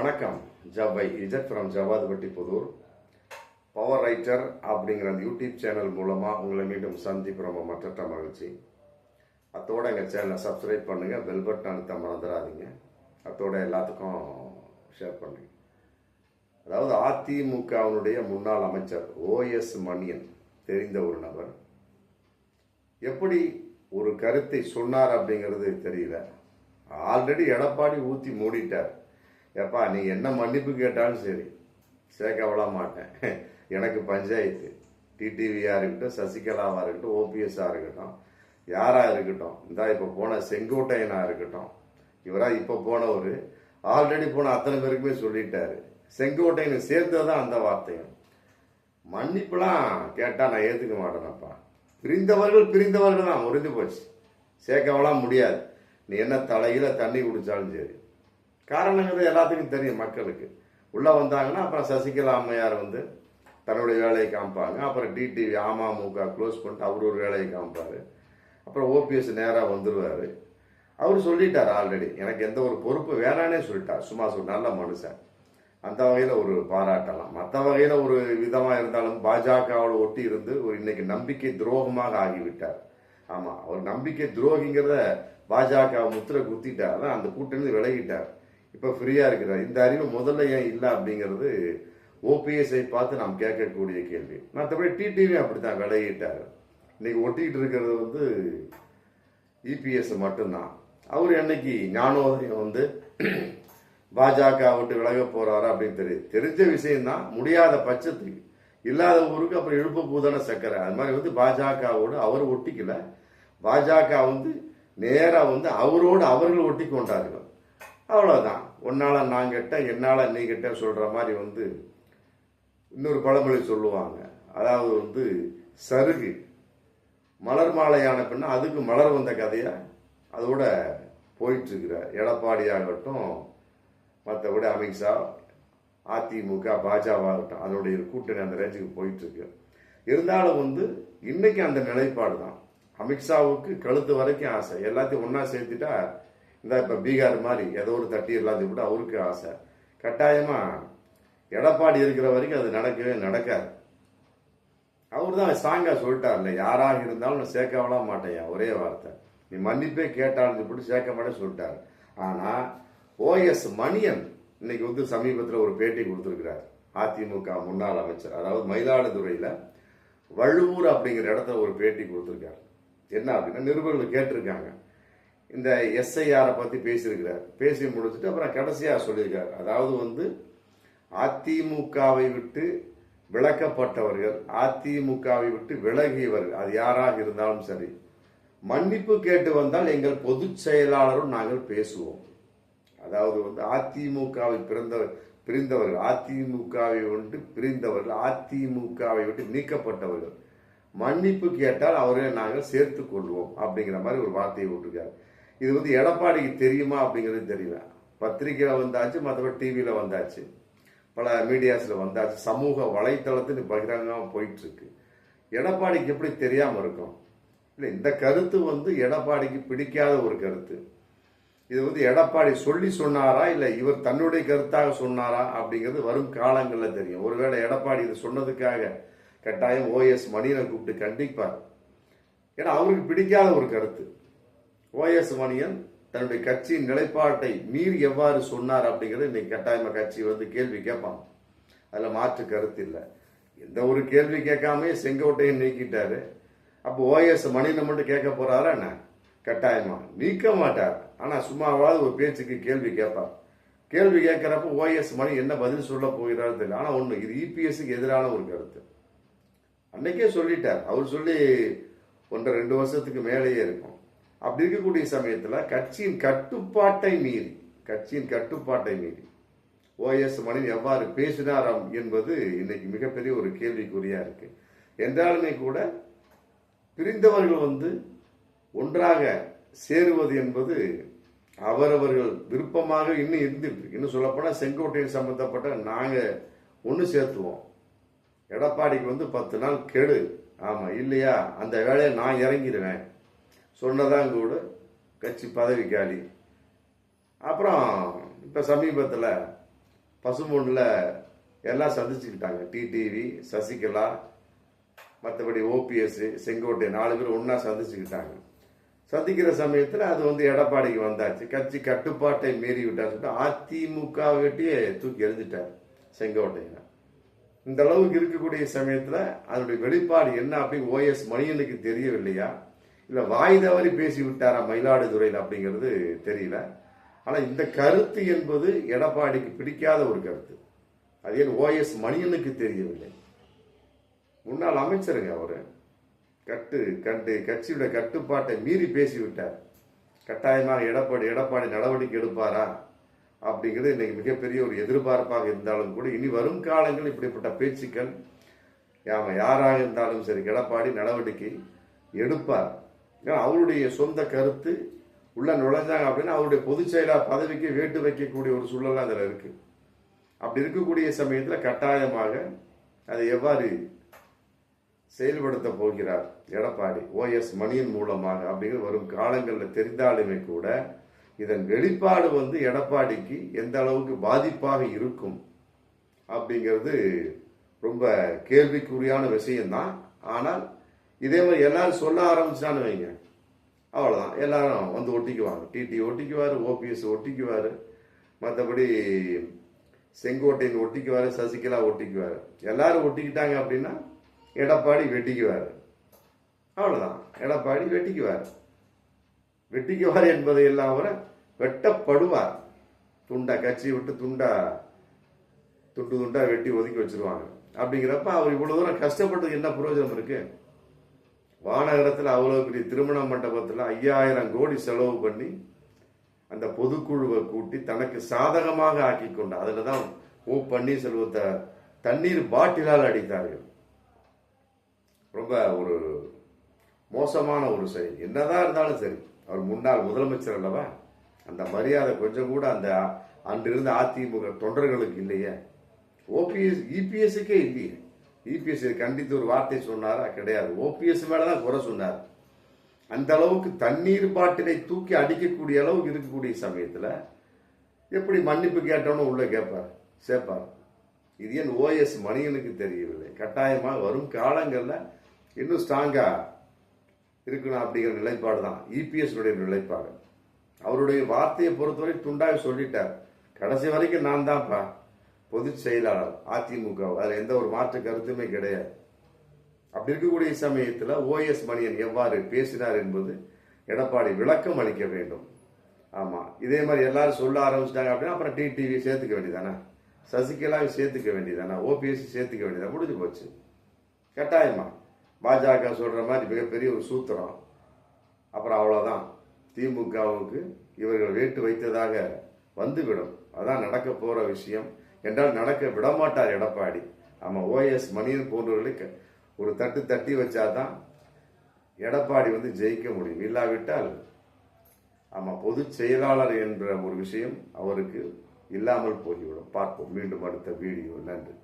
வணக்கம். ஜவ்வை இஜத் from Javadhupatti Pudur. Power writer அப்படிங்கிற அந்த யூடியூப் சேனல் மூலமாக உங்களை மீண்டும் சந்திப்பு ரொம்ப மற்ற மகிழ்ச்சி. அத்தோட எங்கள் சேனலை சப்ஸ்கிரைப் பண்ணுங்கள் பெல் பட்டன் அழுத்த மறந்துடாதீங்க. அத்தோட எல்லாத்துக்கும் ஷேர் பண்ணுங்க. அதாவது அதிமுகவினுடைய முன்னாள் அமைச்சர் ஓஎஸ் மணியன் தெரிந்த ஒரு நபர். எப்படி ஒரு கருத்தை சொன்னார் அப்படிங்கிறது தெரியல. ஆல்ரெடி எடப்பாடி ஊற்றி மூடிட்டார். ஏப்பா நீ என்ன மன்னிப்பு கேட்டாலும் சரி. சேர்க்க மாட்டேன் எனக்கு பஞ்சாயத்து. டிடிவியாக இருக்கட்டும் சசிகலாவாக இருக்கட்டும் ஓபிஎஸ்ஸாக இருக்கட்டும் யாராக இருக்கட்டும். இந்தா இப்போ போன செங்கோட்டையனாக இருக்கட்டும். இவராக இப்போ போனவர். ஆல்ரெடி போன அத்தனை பேருக்குமே சொல்லிட்டாரு. செங்கோட்டையனை சேர்ந்தது தான் அந்த வார்த்தையும். மன்னிப்புலாம் கேட்டால் நான் ஏற்றுக்க மாட்டேனப்பா. பிரிந்தவர்கள் பிரிந்தவர்கள் தான் முறிஞ்சு போச்சு. சேர்க்கவெல்லாம் முடியாது. நீ என்ன தலையில் தண்ணி குடித்தாலும் சரி. காரணங்கிறது எல்லாத்துக்கும் தெரியும் மக்களுக்கு. உள்ளே வந்தாங்கன்னா அப்புறம் சசிகலா அம்மையார் வந்து தன்னுடைய வேலையை காமிப்பாங்க. அப்புறம் டிடிவி அமமுக க்ளோஸ் பண்ணிட்டு அவர் ஒரு வேலையை காமிப்பார். அப்புறம் ஓபிஎஸ் நேராக வந்துடுவார் அவர் சொல்லிட்டார் ஆல்ரெடி எனக்கு எந்த ஒரு பொறுப்பு வேணானே சொல்லிட்டார். சும்மா சொல் நல்ல மனுஷன். அந்த வகையில் ஒரு பாராட்டலாம். மற்ற வகையில் ஒரு விதமாக இருந்தாலும் பாஜகவோட ஒட்டி இருந்து ஒரு இன்னைக்கு நம்பிக்கை துரோகமாக ஆகிவிட்டார். ஆமாம் அவர் நம்பிக்கை துரோகிங்கிறத பாஜக முத்திரை குத்திட்டார். அந்த கூட்டணி விலகிட்டார். இப்போ ஃப்ரீயாக இருக்கிறார் இந்த அறிவு முதல்ல ஏன் இல்லை அப்படிங்கிறது ஓபிஎஸ்ஐ பார்த்து நாம் கேட்கக்கூடிய கேள்வி. மற்றபடி டிடிவி அப்படித்தான் விலகிட்டார். இன்னைக்கு ஒட்டிக்கிட்டு இருக்கிறது வந்து இபிஎஸ் மட்டும்தான். அவர் என்னைக்கு ஞானோதயம் வந்து பாஜக விட்டு விலக போறாரு அப்படின்னு தெரியுது தெரிஞ்ச விஷயம்தான் முடியாத பட்சத்துக்கு. இல்லாத ஊருக்கு அப்புறம் இழுப்பு பூதான சக்கரை அது மாதிரி வந்து பாஜகவோடு அவர் ஒட்டிக்கல. பாஜக வந்து நேராக வந்து அவரோடு அவர்கள் ஒட்டி கொண்டார்கள் அவ்வளோதான் உன்னால நான் கெட்ட என்னால் நீ கெட்ட சொல்கிற மாதிரி வந்து இன்னொரு பழமொழி சொல்லுவாங்க. அதாவது வந்து சருகு. மலர் மாலையான பின்னா அதுக்கு மலர் வந்த கதையாக அதோட போயிட்டுருக்கிற எடப்பாடியாகட்டும் மற்றபடி அமித்ஷா அதிமுக பாஜகவாகட்டும் அதனுடைய கூட்டணி அந்த ரேஞ்சுக்கு போயிட்டுருக்கு. இருந்தாலும் வந்து இன்றைக்கி அந்த நிலைப்பாடு தான் அமித்ஷாவுக்கு கழுத்து வரைக்கும் ஆசை. எல்லாத்தையும் ஒன்றா சேர்த்துட்டா இந்த இப்போ பீகார் மாதிரி ஏதோ ஒரு தட்டி கூட அவருக்கு ஆசை. கட்டாயமாக எடப்பாடி இருக்கிற வரைக்கும் அது நடக்கவே நடக்காது. அவர் தான் ஸ்ட்ராங்காக சொல்லிட்டார்ல யாராக இருந்தாலும் நான் சேர்க்க மாட்டேன் ஒரே வார்த்தை. நீ மன்னிப்பே கேட்டாலும் சொல்லிட்டு சேர்க்க மாட்டேன் சொல்லிட்டார். ஆனால் ஓஎஸ் மணியன் இன்னைக்கு வந்து சமீபத்தில் ஒரு பேட்டி கொடுத்துருக்கிறார். அதிமுக முன்னாள் அமைச்சர் அதாவது மயிலாடுதுறையில் வள்ளுவூர் அப்படிங்கிற இடத்துல ஒரு பேட்டி கொடுத்துருக்காரு. என்ன அப்படின்னா நிருபர்கள் கேட்டிருக்காங்க. இந்த எஸ்ஐஆரை பற்றி பேசியிருக்கிறார். பேசி முடிச்சுட்டு அப்புறம் கடைசியாக சொல்லியிருக்காரு. அதாவது வந்து அதிமுகவை விட்டு விளக்கப்பட்டவர்கள் அதிமுகவை விட்டு விலகியவர்கள் அது யாராக இருந்தாலும் சரி மன்னிப்பு கேட்டு வந்தால் எங்கள் பொதுச் செயலாளரும் நாங்கள் பேசுவோம். அதாவது வந்து அதிமுகவை பிறந்த பிரிந்தவர்கள் அதிமுகவை விட்டு பிரிந்தவர்கள் அதிமுகவை விட்டு நீக்கப்பட்டவர்கள் மன்னிப்பு கேட்டால் அவர்களை நாங்கள் சேர்த்து கொள்வோம் அப்படிங்கிற மாதிரி ஒரு வார்த்தையை விட்டுருக்காரு இது வந்து எடப்பாடிக்கு தெரியுமா அப்படிங்கிறது தெரியல. பத்திரிகையில் வந்தாச்சு மற்றபடி டிவியில் வந்தாச்சு. பல மீடியாஸில் வந்தாச்சு. சமூக வலைத்தளத்தில் பகிரங்கமாக போயிட்டுருக்கு. எடப்பாடிக்கு எப்படி தெரியாமல் இருக்கும்? இல்லை இந்த கருத்து வந்து எடப்பாடிக்கு பிடிக்காத ஒரு கருத்து. இது வந்து எடப்பாடி சொல்லி சொன்னாரா இல்லை இவர் தன்னுடைய கருத்தாக சொன்னாரா அப்படிங்கிறது வரும் காலங்களில் தெரியும். ஒருவேளை எடப்பாடி இது சொன்னதுக்காக கட்டாயம் ஓஎஸ் மணியனை கூப்பிட்டு கண்டிப்பார். ஏன்னா அவருக்கு பிடிக்காத ஒரு கருத்து. ஓஎஸ் மணியன் தன்னுடைய கட்சியின் நிலைப்பாட்டை மீறி எவ்வாறு சொன்னார் அப்படிங்கிறது இன்னைக்கு கட்டாயமாக கட்சி வந்து கேள்வி கேட்பான். அதில் மாற்று கருத்து இல்லை. எந்த ஒரு கேள்வி கேட்காம செங்கோட்டையும் நீக்கிட்டாரு. அப்போ ஓஎஸ் மணியனை மட்டும் கேட்க போறாரா என்ன? கட்டாயமா. நீக்க மாட்டார். ஆனால் சும்மாவாவது ஒரு பேச்சுக்கு கேள்வி கேட்பார். கேள்வி கேட்கிறப்ப ஓஎஸ் மணி என்ன பதில் சொல்ல போகிறாரு தெரியல. ஆனால் ஒன்று இது இபிஎஸ்க்கு எதிரான ஒரு கருத்து. அன்னைக்கே சொல்லிட்டார். அவர் சொல்லி ஒன்றரை ரெண்டு வருஷத்துக்கு மேலேயே இருக்கும். அப்படி இருக்கக்கூடிய சமயத்தில் கட்சியின் கட்டுப்பாட்டை மீறி கட்சியின் கட்டுப்பாட்டை மீறி ஓஎஸ் மணி எவ்வாறு பேசினாராம் என்பது இன்னைக்கு மிகப்பெரிய ஒரு கேள்விக்குறியா இருக்கு. என்றாலுமே கூட பிரிந்தவர்கள் வந்து ஒன்றாக சேருவது என்பது அவரவர்கள் விருப்பமாக இன்னும் இருந்துட்டு இருக்கு. இன்னும் சொல்லப்போனால் செங்கோட்டையின் சம்பந்தப்பட்ட நாங்கள் ஒன்று சேர்த்துவோம். எடப்பாடிக்கு வந்து பத்து நாள் கெடு. ஆமாம் இல்லையா? அந்த வேலையை நான் இறங்கிடுவேன். சொன்னதான் கூட கட்சி பதவி காலி. அப்புறம் இப்போ சமீபத்தில் பசுமொன்னில் எல்லாம் சந்திச்சுக்கிட்டாங்க. டிடிவி சசிகலா மற்றபடி ஓபிஎஸ் செங்கோட்டை நாலு பேர் ஒன்றா சந்திச்சுக்கிட்டாங்க. சந்திக்கிற சமயத்தில் அது வந்து எடப்பாடிக்கு வந்தாச்சு. கட்சி கட்டுப்பாட்டை மீறி விட்டார் சொல்லிட்டு அதிமுக தூக்கி எறிஞ்சிட்டார் செங்கோட்டையனை இந்த அளவுக்கு இருக்கக்கூடிய சமயத்தில் அதனுடைய வெளிப்பாடு என்ன அப்படின்னு ஓஎஸ் மணியனுக்கு தெரியவில்லையா? இல்லை வாய் தவறி பேசி விட்டாரா மயிலாடுதுறையில் அப்படிங்கிறது தெரியல. ஆனால் இந்த கருத்து என்பது எடப்பாடிக்கு பிடிக்காத ஒரு கருத்து. அது ஏன் ஓஎஸ் மணியனுக்கு தெரியவில்லை. முன்னாள் அமைச்சருங்க அவர். கட்டு கண்டு கட்சியுடைய கட்டுப்பாட்டை மீறி பேசிவிட்டார். கட்டாயமாக எடப்பாடி எடப்பாடி நடவடிக்கை எடுப்பாரா அப்படிங்கிறது இன்னைக்கு மிகப்பெரிய ஒரு எதிர்பார்ப்பாக இருந்தாலும் கூட இனி வரும் காலங்கள் இப்படிப்பட்ட பேச்சுக்கள் யாம யாராக இருந்தாலும் சரி எடப்பாடி நடவடிக்கை எடுப்பார். ஏன்னா அவருடைய சொந்த கருத்து உள்ள நுழைஞ்சாங்க அப்படின்னா அவருடைய பொதுச் செயலாளர் பதவிக்கு வேட்டு வைக்கக்கூடிய ஒரு சூழலாக அதில் இருக்கு. அப்படி இருக்கக்கூடிய சமயத்தில் கட்டாயமாக அதை எவ்வாறு செயல்படுத்த போகிறார் எடப்பாடி ஓஎஸ் மணியின் மூலமாக அப்படிங்கிற வரும் காலங்களில் தெரிந்தாலுமே கூட இதன் வெளிப்பாடு வந்து எடப்பாடிக்கு எந்த அளவுக்கு பாதிப்பாக இருக்கும் அப்படிங்கிறது ரொம்ப கேள்விக்குறியான விஷயம்தான். ஆனால் இதே மாதிரி எல்லாரும் சொல்ல ஆரம்பிச்சான்னு வைங்க. அவ்வளோதான் எல்லாரும் வந்து ஒட்டிக்குவாங்க. DD ஒட்டிக்குவார் OPS ஒட்டிக்குவார். மற்றபடி செங்கோட்டையன் ஒட்டிக்குவார் சசிகலா ஒட்டிக்குவார். எல்லாரும் ஒட்டிக்கிட்டாங்க அப்படின்னா எடப்பாடி வெட்டிக்குவார். அவ்வளோதான் எடப்பாடி வெட்டிக்குவார். வெட்டிக்குவார் என்பதை எல்லாம் அவரை வெட்டப்படுவார். துண்டா கட்சி விட்டு துண்டா துண்டு துண்டா வெட்டி ஒதுக்கி வச்சிருவாங்க. அப்படிங்கிறப்ப அவர் இவ்வளவு தூரம் கஷ்டப்பட்டது என்ன பிரயோஜனம் இருக்குது வானகரத்தில் அவ்வளோ பெரிய திருமண மண்டபத்தில் ஐயாயிரம் கோடி செலவு பண்ணி அந்த பொதுக்குழுவை கூட்டி தனக்கு சாதகமாக ஆக்கி கொண்டார் அதில் தான் ஓ பன்னீர்செல்வத்தை தண்ணீர் பாட்டிலால் அடித்தார்கள். ரொம்ப ஒரு மோசமான ஒரு செயல். என்னதான் இருந்தாலும் சரி அவர் முன்னாள் முதலமைச்சர் அல்லவா? அந்த மரியாதை கொஞ்சம் கூட அந்த அன்றிருந்த அதிமுக தொண்டர்களுக்கு இல்லையே. ஓபிஎஸ் இபிஎஸ்க்கே இல்லையே. இபிஎஸ் கண்டித்து ஒரு வார்த்தை சொன்னாரா? கிடையாது. ஓபிஎஸ் மேலே தான் குறை சொன்னார். அந்த அளவுக்கு தண்ணீர் பாட்டிலை தூக்கி அடிக்கக்கூடிய அளவுக்கு இருக்கக்கூடிய சமயத்தில் எப்படி மன்னிப்பு கேட்டோன்னு உள்ளே கேட்பார். சேர்ப்பார். இது ஏன் ஓஎஸ் மணியனுக்கு தெரியவில்லை? கட்டாயமாக வரும் காலங்களில் இன்னும் ஸ்ட்ராங்காக இருக்கணும் அப்படிங்கிற நிலைப்பாடு தான் இபிஎஸ்னுடைய நிலைப்பாடு. அவருடைய வார்த்தையை பொறுத்தவரை துண்டாக சொல்லிட்டார். கடைசி வரைக்கும் நான் தான்ப்பா. பொதுச் செயலாளர் அதிமுக அதில் எந்த ஒரு மாற்று கருத்துமே கிடையாது. அப்படி இருக்கக்கூடிய சமயத்தில் ஓஎஸ் மணியன் எவ்வாறு பேசினார் என்பது எடப்பாடி விளக்கம் அளிக்க வேண்டும். ஆமா இதே மாதிரி எல்லாரும் சொல்ல ஆரம்பிச்சிட்டாங்க அப்படின்னா அப்புறம் டிடிவி சேர்த்துக்க வேண்டியதானே? சசிகலாவை சேர்த்துக்க வேண்டியதானே? ஓபிஎஸ் சேர்த்துக்க வேண்டியதா? முடிஞ்சு போச்சு. கட்டாயமா. பாஜக சொல்ற மாதிரி மிகப்பெரிய ஒரு சூத்திரம். அப்புறம் அவ்வளோதான் திமுகவுக்கு இவர்கள் வேட்டு வைத்ததாக வந்துவிடும். அதான் நடக்க போற விஷயம். என்றால் நடக்க விடமாட்டார் எடப்பாடி. ஆமாம் ஓஎஸ் மணியன் போன்றவர்களை ஒரு தட்டு தட்டி வச்சாதான் எடப்பாடி வந்து ஜெயிக்க முடியும். இல்லாவிட்டால் ஆமாம் பொதுச் செயலாளர் என்ற ஒரு விஷயம் அவருக்கு இல்லாமல் போய்விடும். பார்ப்போம். மீண்டும் அடுத்த வீடியோ நன்றி.